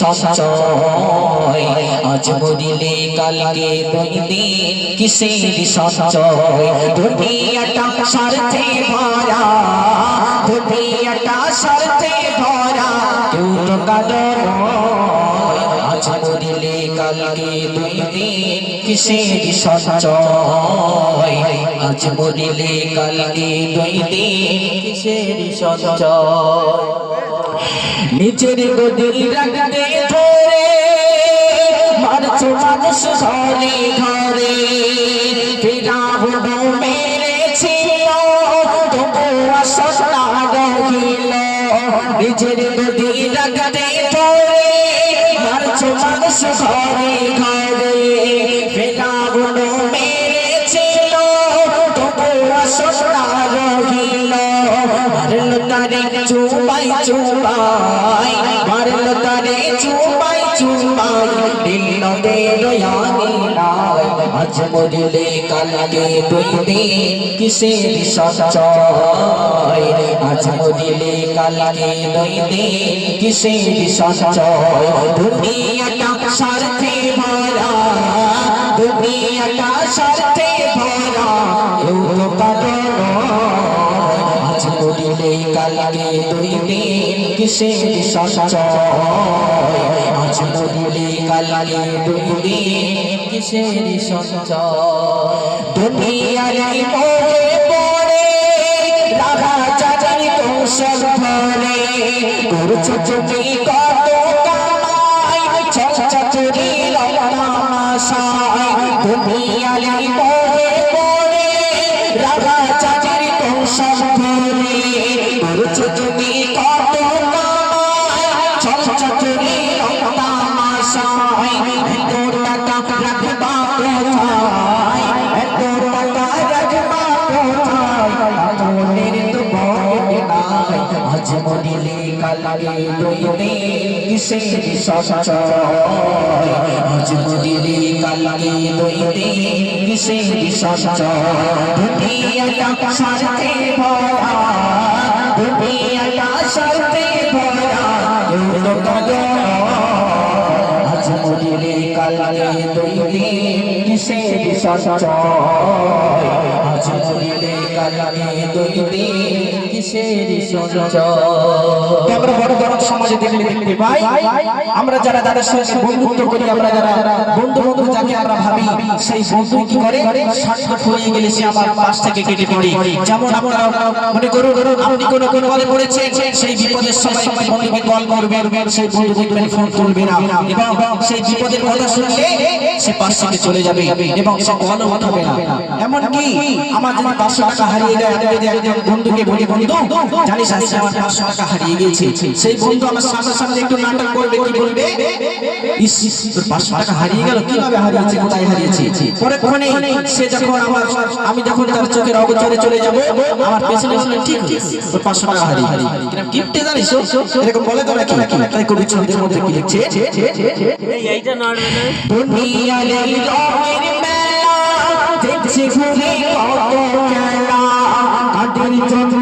সঞ্চয় আজ মরিলে, কালকে দুই দিন কিসের সঞ্চয়? দুনিয়াটা স্বার্থে ভরা দুনিয়াটা স্বার্থে ভরা কেউ তো কাদর আজ মরিলে কালকে দুই দিন কিসের সঞ্চয়? আজ মরিলে কালকে দুই দিন কিসের সঞ্চয়? নিজের গদির রাখতে ধরে, মারছো মানুষ ঘরে ঘরে নিজের গদির রাখতে মারছো মানুষ ঘরে ঘরে ফিরাউন মেরেছিল, তবু আসনা রহিল। মারল তারে চুপাই চুপাই, মারল তারে চুপাই চুপাই, দিল দে নাই। আজ মরিলে কালকে দুই দিন কিসের সঞ্চয় মরিলে কালকে দুই দিন কিসের সঞ্চয় দুনিয়াটা স্বার্থে ভরা, দুনিয়াটা স্বার্থে ভরা কেউ তো কারণ আজ মরিলে কালকে দুই দিন কিসের সঞ্চয় আজ মরিলে কালকে দুই দিন কিসের সঞ্চয় দুনিয়ারে মোহে তুমি কত কামাই চাচুরি রমাশাই দুনিয়ারে দুনিয়া পড়ে আজ মরিলে কালকে দিন কিসের সঞ্চয় আজ মরিলে কালকে দিন কিসের সঞ্চয় দুনিয়াটা স্বার্থে ভরা দুনিয়াটা স্বার্থে ভরা কেউ তো আজ মরিলে কালকে দুই কিসের সঞ্চয় আজ মরিলে কালকে দিন কিসের আমরা বড় বড় সমাজে দেখলে দেখতে পাই। আমরা যারা যাদের সঙ্গে বন্ধুত্ব করি আমরা যারা বন্ধু বন্ধু যাকে আমরা ভাবি সেই বন্ধু কি করে? স্বার্থ হয়ে গেলে সে আমার পাশ থেকে কেটে পড়ে। যেমন আপনারা মনে করুন আপনি কোনো কোনো বিপদে পড়েছেন সেই বিপদের সময় সময় বন্ধুকে কল করবেন সেই বন্ধু দেখবেন ফোন তুলবে না এবং সেই বিপদের কথা শুনলে সে পাশ থেকে চলে যাবে এবং সে কলও উঠাবে না। এমন আমার যদি পাঁচশো টাকা হারিয়ে যায় আমি যদি একজন বন্ধুকে বলি বন্ধু জানিস আজকে আমার পাঁচশো টাকা হারিয়ে গিয়েছে। সেই বন্ধু আমার সামনে সামনে একটু নাটক করবে কি বলবে? ইস তোর পাঁচশো টাকা হারিয়ে গেল কীভাবে হারিয়েছে কোথায় হারিয়েছে? সে যখন আমার আমি যখন তার চোখের অগোচরে চলে যাব আমার পেছনে পেছনে ঠিক তোর পাঁচশো টাকা হারিয়ে কিরম গিফটে জানিস এরকম বলে তো নাকি? তাই কবি ছন্দের মধ্যে কি লিখছে? এইটা নড়বে না? রঙের মেলা দেখছি ঘুরে কত খেলা কাদের জন্য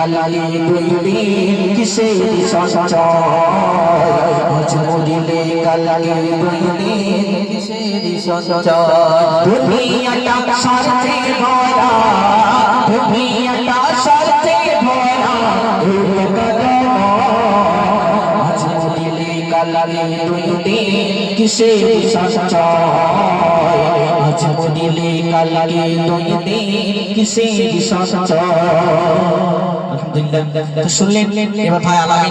মরিলে কালালে দুই দিন কিসের সঞ্চয় আজ মরিলে কালালে দুই দিন কিসের সঞ্চয় দুনিয়াটা স্বার্থে ভরা দুনিয়াটা স্বার্থে ভরা ইউত করো আজ মরিলে কালালে দুই দিন কিসের সঞ্চয় আজ আলহামদুলিল্লাহ শুনলেন? এবার ভাই আলামিন